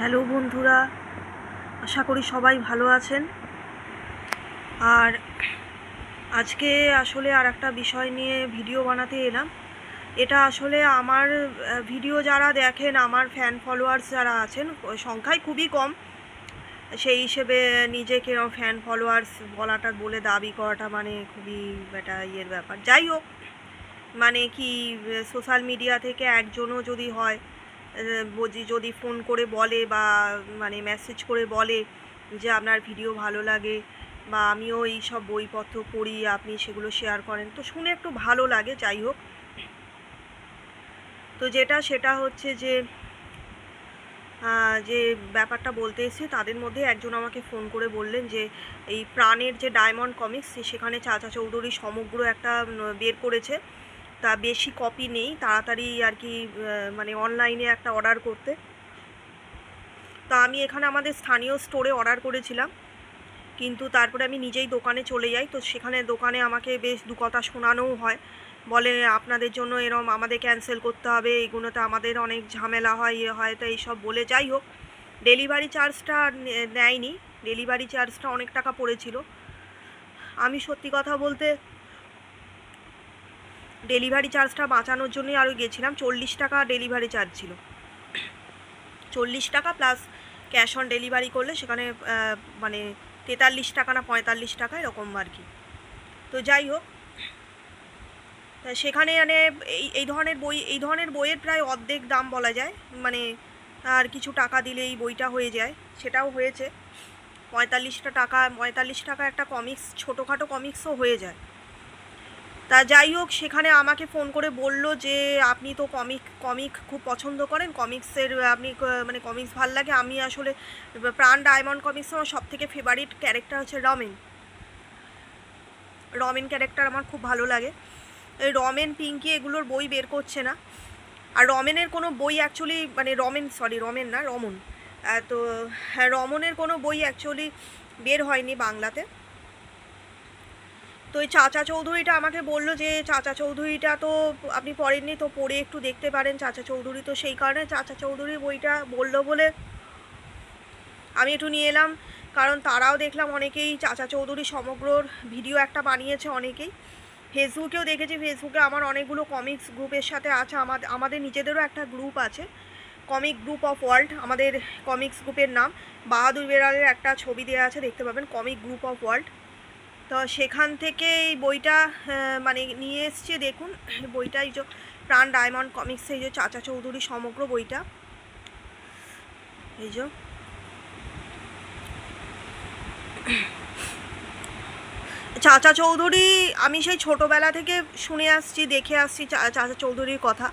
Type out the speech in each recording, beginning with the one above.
Hello বন্ধুরা, আশা করি সবাই ভালো আছেন। আর আজকে আসলে আর একটা বিষয় নিয়ে ভিডিও বানাতে এলাম। এটা আসলে আমার ভিডিও যারা দেখেন, আমার ফ্যান ফলোয়ার্স যারা আছেন সংখ্যায় খুবই কম। সেই হিসেবে নিজেকে ফ্যান ফলোয়ার্স বলাটা, বলে দাবি করাটা মানে খুবই একটা ইয়ের ব্যাপার। যাই হোক মানে কি সোশ্যাল মিডিয়া থেকে একজনও যদি হয় বজি যদি ফোন করে বলে বা মানে মেসেজ করে বলে যে আপনার ভিডিও ভালো লাগে বা আমিও এই সব বইপত্র পড়ি, আপনি সেগুলো শেয়ার করেন, তো শুনে একটু ভালো লাগে, যাই হোক। তো যেটা, সেটা হচ্ছে যে যে ব্যাপারটা বলতে এসেছি, তাদের মধ্যে একজন আমাকে ফোন করে বললেন যে, এই প্রাণের যে ডায়মন্ড কমিক্স সেখানে চাচা চৌধুরী সমগ্র একটা বের করেছে। তা বেশি কপি নেই, তাড়াতাড়ি আর কি মানে অনলাইনে একটা অর্ডার করতে। তা আমি এখানে আমাদের স্থানীয় স্টোরে অর্ডার করেছিলাম, কিন্তু তারপরে আমি নিজেই দোকানে চলে যাই। তো সেখানে দোকানে আমাকে বেশ দু কথা শোনানোও হয়। বলে, আপনাদের জন্য এরম, আমাদের ক্যান্সেল করতে হবে, এগুলোতে আমাদের অনেক ঝামেলা হয় ইয়ে হয়, তো এইসব বলে যাই হোক। ডেলিভারি চার্জটা নেয়নি। ডেলিভারি চার্জটা অনেক টাকা পড়েছিল। আমি সত্যি কথা বলতে ডেলিভারি চার্জটা বাঁচানোর জন্যই আরও গেছিলাম, চল্লিশ টাকা ডেলিভারি চার্জ ছিল। চল্লিশ টাকা প্লাস ক্যাশ অন ডেলিভারি করলে সেখানে মানে তেতাল্লিশ টাকা না পঁয়তাল্লিশ টাকা এরকম আর কি। তো যাই হোক সেখানে মানে এই এই ধরনের বই, এই ধরনের বইয়ের প্রায় অর্ধেক দাম বলা যায়। মানে আর কিছু টাকা দিলে এই বইটা হয়ে যায়, সেটাও হয়েছে। পঁয়তাল্লিশটা টাকা, পঁয়তাল্লিশ টাকা একটা কমিক্স ছোটোখাটো কমিক্সও হয়ে যায়। তা যাই হোক, সেখানে আমাকে ফোন করে বলল যে, আপনি তো কমিক কমিক খুব পছন্দ করেন। কমিক্সের আপনি মানে কমিক্স ভালো লাগে। আমি আসলে, প্রাণ ডায়মন্ড কমিক্স আমার সব থেকে ফেভারিট ক্যারেক্টার হচ্ছে রমেন। রমেন ক্যারেক্টার আমার খুব ভালো লাগে। রমেন, পিঙ্কি এগুলোর বই বের করছে না। আর রমেনের কোনো বই অ্যাকচুয়ালি মানে রমেন সরি রমেন না, রমন। তো হ্যাঁ রমনের কোনো বই অ্যাকচুয়ালি বের হয়নি বাংলাতে। তো এই চাচা চৌধুরীটা আমাকে বলল যে, চাচা চৌধুরীটা তো আপনি পড়েননি, তো পড়ে একটু দেখতে পারেন চাচা চৌধুরী। তো সেই কারণে চাচা চৌধুরী বইটা বলল বলে আমি একটু নিয়ে এলাম। কারণ তারাও দেখলাম অনেকেই চাচা চৌধুরী সমগ্রর ভিডিও একটা বানিয়েছে অনেকেই। ফেসবুকেও দেখেছি, ফেসবুকে আমার অনেকগুলো কমিক্স গ্রুপের সাথে আছে। আমাদের আমাদের নিজেদেরও একটা গ্রুপ আছে। কমিক গ্রুপ অফ ওয়ার্ল্ড, আমাদের কমিক্স গ্রুপের নাম। বাহাদুর বেড়ালের একটা ছবি দেওয়া আছে, দেখতে পাবেন। Comic group of world. তো সেখান থেকে এই বইটা মানে নিয়ে এসছে, দেখুন, বইটা এই যে প্রাণ ডায়মন্ড কমিক্স, এই যে চাচা চৌধুরী সমগ্র বইটা। এই যে। চাচা চৌধুরী, আমি সেই ছোটোবেলা থেকে শুনে আসছি, দেখে আসছি চাচা চৌধুরীর কথা।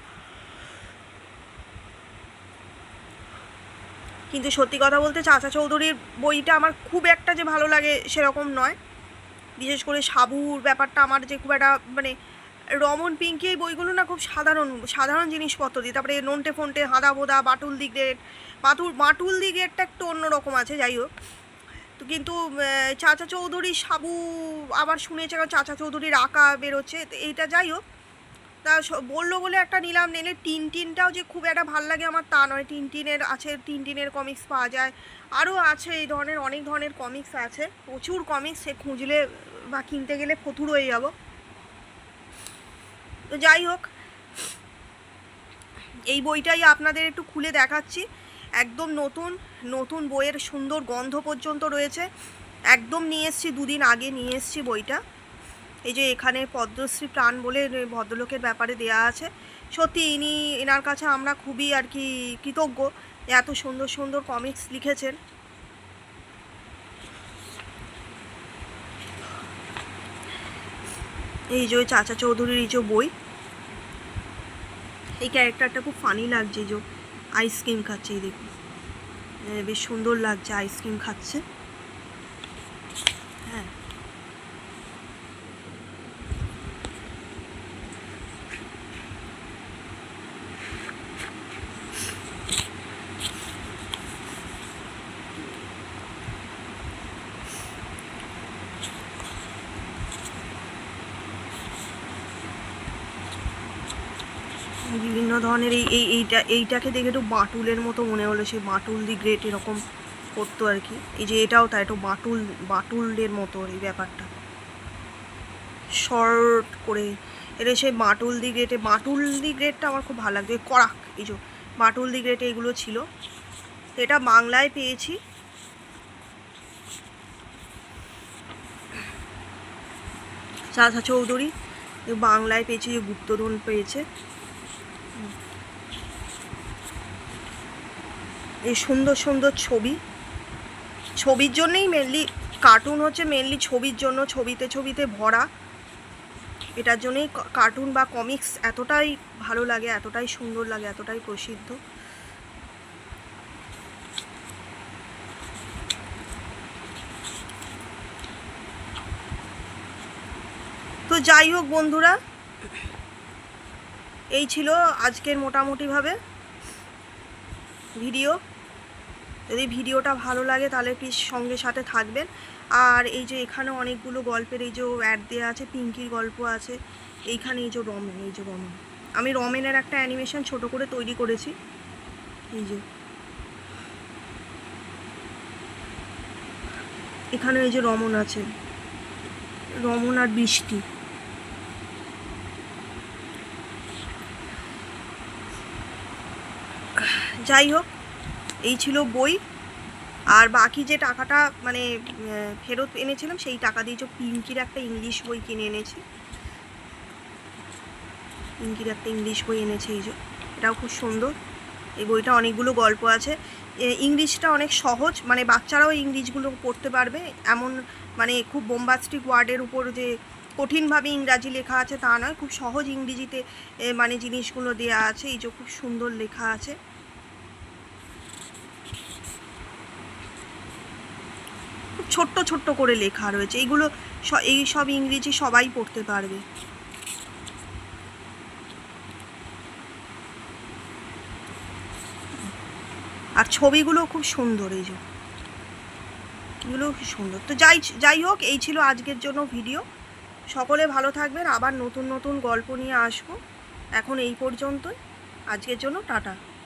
কিন্তু সত্যি কথা বলতে, চাচা চৌধুরীর বইটা আমার খুব একটা যে ভালো লাগে সেরকম নয়। বিশেষ করে সাবুর ব্যাপারটা আমার যে খুব একটা মানে রমন, পিঙ্কি এই বইগুলো না খুব সাধারণ সাধারণ জিনিসপত্র দিয়ে, তারপরে নন্টে ফন্টে হাঁদা বোদা, বাটুল দিগের বাটুল বাটুল গ্রেটটা একটু অন্যরকম আছে, যাই হোক। তো কিন্তু চাচা চৌধুরী সাবু আবার শুনেছে, কারণ চাচা চৌধুরীর আঁকা বেরোচ্ছে এইটা যাই হোক। তা বলল বলে একটা নিলাম, নিলে টিন টিনটাও যে খুব একটা ভালো লাগে আমার তা নয়। টিন টিনের আছে, টিন টিনের কমিক্স পাওয়া যায়। আরও আছে, এই ধরনের, অনেক ধরনের কমিক্স আছে। প্রচুর কমিক্স সে খুঁজলে বা কিনতে গেলে ফতুর হয়ে যাব। তো যাই হোক, এই বইটাই আপনাদের একটু খুলে দেখাচ্ছি। একদম নতুন নতুন বইয়ের সুন্দর গন্ধ পর্যন্ত রয়েছে। একদম নিয়ে এসছি, দুদিন আগে নিয়ে এসছি বইটা। এই যে এখানে পদ্মশ্রী প্রাণ বলে ভদ্রলোকের ব্যাপারে দেয়া আছে। সত্যি ইনি, এনার কাছে আমরা খুবই আর কি কৃতজ্ঞ। এত সুন্দর সুন্দর কমিক্স লিখেছেন। এই যে চাচা চৌধুরীর এই যে বই, এই ক্যারেক্টারটা খুব ফানি লাগছে যে আইসক্রিম খাচ্ছে, এই দেখুন। বেশ সুন্দর লাগছে আইসক্রিম খাচ্ছে। বিভিন্ন ধরনের এই এই, এইটা, এইটাকে দেখে একটু বাটুলের মতো মনে হলো, সেই বাটুল দি গ্রেট এরকম করতো আর কি। এই যে এটাও তাই, একটু বাটুল বাটুলের মতো এই ব্যাপারটা। শর্ট করে। এটা সেই বাটুল দি গ্রেটে বাটুল দি গ্রেটটা আমার খুব ভালো লাগতো। করাক, এই যে বাটুল দি গ্রেটে এগুলো ছিল। এটা বাংলায় পেয়েছি। চাচা চৌধুরী বাংলায় পেয়েছি যে গুপ্তধন পেয়েছে। এই সুন্দর সুন্দর ছবি। ছবির জন্যই মেনলি কার্টুন হচ্ছে মেনলি ছবির জন্য, ছবিতে ছবিতে ভরা। এটার জন্যই কার্টুন বা কমিক্স এতটাই ভালো লাগে, এতটাই সুন্দর লাগে, এতটাই প্রসিদ্ধ। তো যাই হোক বন্ধুরা, এই ছিল আজকের মোটামুটিভাবে ভিডিও। যদি ভিডিওটা ভালো লাগে তাহলে প্লিজ সঙ্গে সাথে থাকবেন। আর এই যে এখানে অনেকগুলো গল্পের এই যে অ্যাড দেওয়া আছে পিঙ্কির গল্প আছে, এইখানে এই যে রমেন, এই যে রমেন। আমি রমেনের একটা অ্যানিমেশন ছোট করে তৈরি করেছি। এই যে। এখানে এই যে রমন আছে। রমন আর বৃষ্টি। যাই হোক এই ছিল বই। আর বাকি যে টাকাটা মানে ফেরত এনেছিলাম, সেই টাকা দিয়ে যে পিঙ্কির একটা ইংলিশ বই কিনে এনেছি। পিঙ্কির একটা ইংলিশ বই এনেছি এই এটাও খুব সুন্দর। এই বইটা অনেকগুলো গল্প আছে। ইংলিশটা অনেক সহজ মানে বাচ্চারাও ইংলিশগুলো পড়তে পারবে। এমন মানে খুব বোম্বাস্টিক ওয়ার্ডের উপর যে কঠিনভাবে ইংরাজি লেখা আছে তা নয়, খুব সহজ ইংরেজিতে মানে জিনিসগুলো দেয়া আছে। এই যে খুব সুন্দর লেখা আছে। খুব ছোট্ট ছোট্ট করে লেখা রয়েছে। এইগুলো এই সব ইংরেজি সবাই পড়তে পারবে। আর ছবিগুলো খুব সুন্দর এই যে। এগুলো খুব সুন্দর। তো যাই যাই হোক, এই ছিল আজকের জন্য ভিডিও। সকলে ভালো থাকবেন। আবার নতুন নতুন গল্প নিয়ে আসব। এখন এই পর্যন্তই। আজকের জন্য টাটা।